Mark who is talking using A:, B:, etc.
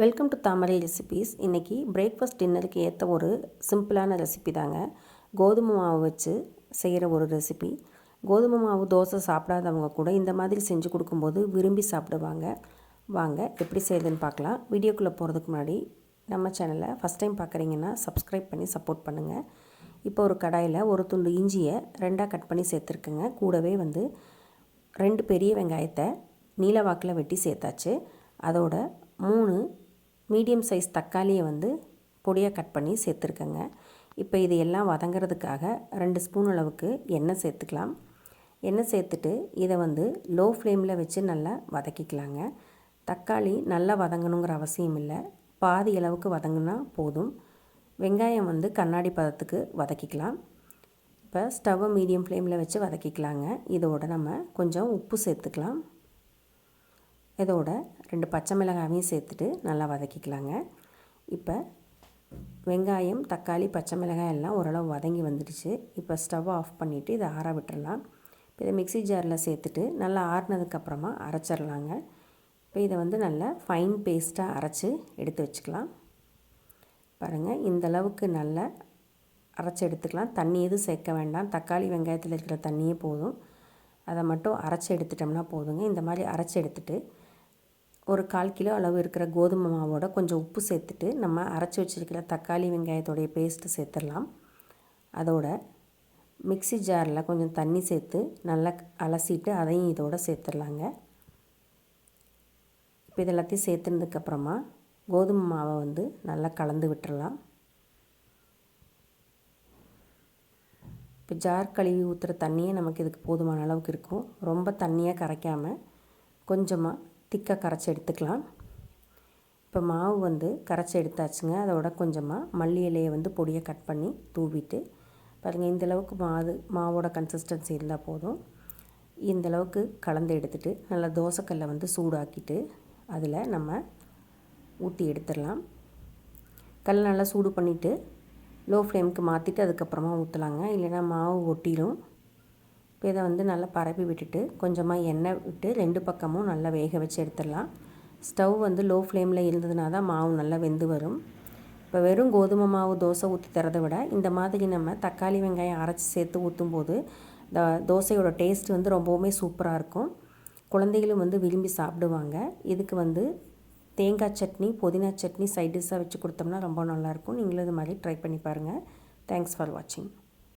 A: Welcome to Thamarai recipes இன்றைக்கி breakfast டின்னருக்கு ஏற்ற ஒரு சிம்பிளான ரெசிபி தாங்க. கோதுமை மாவு வச்சு செய்கிற ஒரு ரெசிபி கோதுமை மாவு தோசை சாப்பிடாதவங்க கூட இந்த மாதிரி செஞ்சு கொடுக்கும்போது விரும்பி சாப்பிடுவாங்க. வாங்க எப்படி செய்யுதுன்னு பார்க்கலாம். வீடியோக்குள்ளே போகிறதுக்கு முன்னாடி நம்ம சேனலை ஃபஸ்ட் டைம் பார்க்குறீங்கன்னா சப்ஸ்கிரைப் பண்ணி சப்போர்ட் பண்ணுங்கள் இப்போ ஒரு கடாயில் ஒரு துண்டு இஞ்சியை ரெண்டாக கட் பண்ணி சேர்த்துருக்குங்க. கூடவே வந்து ரெண்டு பெரிய வெங்காயத்தை நீல வாக்கில் வெட்டி சேர்த்தாச்சு. அதோட மூணு மீடியம் சைஸ் தக்காளியை வந்து பொடியாக கட் பண்ணி சேர்த்துருக்கேங்க. இப்போ இது எல்லாம் வதங்கிறதுக்காக ரெண்டு ஸ்பூன் அளவுக்கு எண்ணெய் சேர்த்துக்கலாம். எண்ணெய் சேர்த்துட்டு இதை வந்து லோ ஃப்ளேமில் வச்சு நல்லா வதக்கிக்கலாங்க. தக்காளி நல்லா வதங்கணுங்கிற அவசியம் இல்லை. பாதி அளவுக்கு வதங்கினா போதும். வெங்காயம் வந்து கண்ணாடி பதத்துக்கு வதக்கிக்கலாம். இப்போ ஸ்டவ்வை மீடியம் ஃப்ளேமில் வச்சு வதக்கிக்கலாங்க. இதோட நம்ம கொஞ்சம் உப்பு சேர்த்துக்கலாம். இதோட ரெண்டு பச்சை மிளகாயும் சேர்த்துட்டு நல்லா வதக்கிக்கலாங்க. இப்போ வெங்காயம் தக்காளி பச்சை மிளகாய் எல்லாம் ஓரளவு வதங்கி வந்துடுச்சு. இப்போ ஸ்டவ் ஆஃப் பண்ணிவிட்டு இதை ஆற விட்டுடலாம் இப்போ இதை மிக்சி ஜாரில் சேர்த்துட்டு நல்லா ஆறினதுக்கப்புறமா அரைச்சிடலாங்க. இப்போ இதை வந்து நல்லா ஃபைன் பேஸ்ட்டாக அரைச்சி எடுத்து வச்சுக்கலாம். பாருங்கள் இந்தளவுக்கு நல்லா அரைச்சி எடுத்துக்கலாம். தண்ணி எதுவும் சேர்க்க வேண்டாம். தக்காளி வெங்காயத்தில் இருக்கிற தண்ணியே போதும். அதை மட்டும் அரைச்சி எடுத்துட்டோம்னா போதுங்க. இந்த மாதிரி அரைச்சி எடுத்துகிட்டு ஒரு கால் கிலோ அளவு இருக்கிற கோதுமை மாவோட கொஞ்சம் உப்பு சேர்த்துட்டு நம்ம அரைச்சி வச்சுருக்கிற தக்காளி வெங்காயத்தோடைய பேஸ்ட்டு சேர்த்துடலாம். அதோட மிக்சி ஜாரில் கொஞ்சம் தண்ணி சேர்த்து நல்லா அலசிட்டு அதையும் இதோடு சேர்த்துடலாங்க. இப்போ இதெல்லாத்தையும் சேர்த்துனதுக்கப்புறமா கோதுமை மாவை வந்து நல்லா கலந்து விட்டுடலாம். இப்போ ஜார் கழுவி ஊற்றுற தண்ணியே நமக்கு இதுக்கு போதுமான அளவுக்கு இருக்கும். ரொம்ப தண்ணியாக கரைக்காமல் கொஞ்சமாக திக்காக கரைச்சி எடுத்துக்கலாம். இப்போ மாவு வந்து கரைச்சி எடுத்தாச்சுங்க. அதோட கொஞ்சமாக மல்லி இலையை வந்து பொடியை கட் பண்ணி தூவிட்டு பாருங்கள் இந்தளவுக்கு மாவு மாவோட கன்சிஸ்டன்சி இருந்தால் போதும். இந்தளவுக்கு கலந்து எடுத்துகிட்டு நல்லா தோசைக்கல்லை வந்து சூடாக்கிட்டு அதில் நம்ம ஊற்றி எடுத்துடலாம். கல் நல்லா சூடு பண்ணிவிட்டு லோ ஃப்ளேமுக்கு மாற்றிட்டு அதுக்கப்புறமா ஊற்றலாங்க இல்லைனா மாவு ஒட்டிடும் இப்போ இதை வந்து நல்லா பரப்பி விட்டுட்டு கொஞ்சமாக எண்ணெய் விட்டு ரெண்டு பக்கமும் நல்லா வேக வச்சு எடுத்துடலாம். ஸ்டவ் வந்து லோ ஃப்ளேமில் இருந்ததுனா தான் மாவு நல்லா வெந்து வரும். இப்போ வெறும் கோதுமை மாவு தோசை ஊற்றி தரதை விட இந்த மாதிரி நம்ம தக்காளி வெங்காயம் அரைச்சி சேர்த்து ஊற்றும் போது இந்த தோசையோட டேஸ்ட் வந்து ரொம்பவுமே சூப்பராக இருக்கும். குழந்தைகளும் வந்து விரும்பி சாப்பிடுவாங்க. இதுக்கு வந்து தேங்காய் சட்னி புதினா சட்னி சைட் டிஷ்ஷாக வச்சு கொடுத்தோம்னா ரொம்ப நல்லாயிருக்கும் நீங்களும் இது மாதிரி ட்ரை பண்ணி பாருங்கள் தேங்க்ஸ் ஃபார் வாட்சிங்